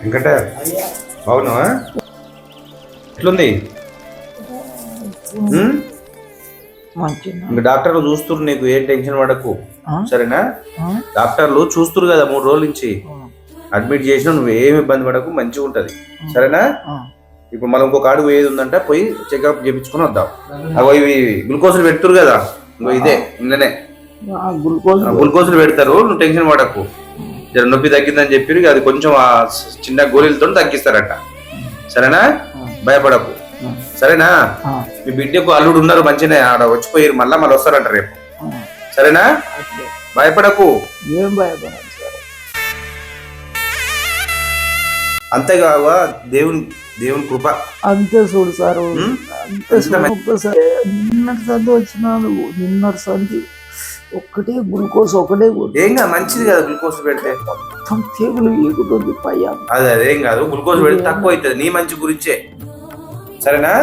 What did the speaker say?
వెంకట బాగున్నావా? ఎట్లుంది? ఇంక డాక్టర్లు చూస్తున్నారు నీకు ఏం టెన్షన్ పడకు? సరేనా? డాక్టర్లు చూస్తురు కదా మూడు రోజుల నుంచి. అడ్మిట్ చేసినా నువ్వు ఏమి ఇబ్బంది పడకు మంచిగా ఉంటది. సరేనా. ఇప్పుడు మనం ఇంకొక ఆడు పోయేది ఉందంట పోయి చెకప్ చేయించుకొని వద్దాం. అగో ఇవి గ్లూకోజులు పెడుతురు కదా ఇదే నిన్ననే. గ్లూకోజ్ గ్లూకోజులు పెడతారు నువ్వు టెన్షన్ పడకు. జర నొప్పి తగ్గిందని చెప్పి అది కొంచెం ఆ చిన్న గోళీలతో తగ్గిస్తారట. సరేనా? భయపడకు. సరేనా. మీ బిడ్డకు అల్లుడు ఉన్నారు మంచిగానే ఆడ వచ్చిపోయారు మళ్ళా మళ్ళీ వస్తారంట రేపు. సరేనా? భయపడకు. ఏం అంతేకావా దేవుని దేవుని కృప. అంతే చూడు సార్? అంతే ఒక్కసారి నిన్నటి నిన్నటి ఒక్కటే గ్లూకోజ్ ఒకటే. ఏం కాదు మంచిది కదా గ్లూకోజ్ పెడితే. మొత్తం తీగులు ఈగుతుంది పయ్యా అదే అదేం కాదు గ్లూకోజ్ పెడితే తక్కువ అవుతుంది నీ మంచి గురించే. సరేనా?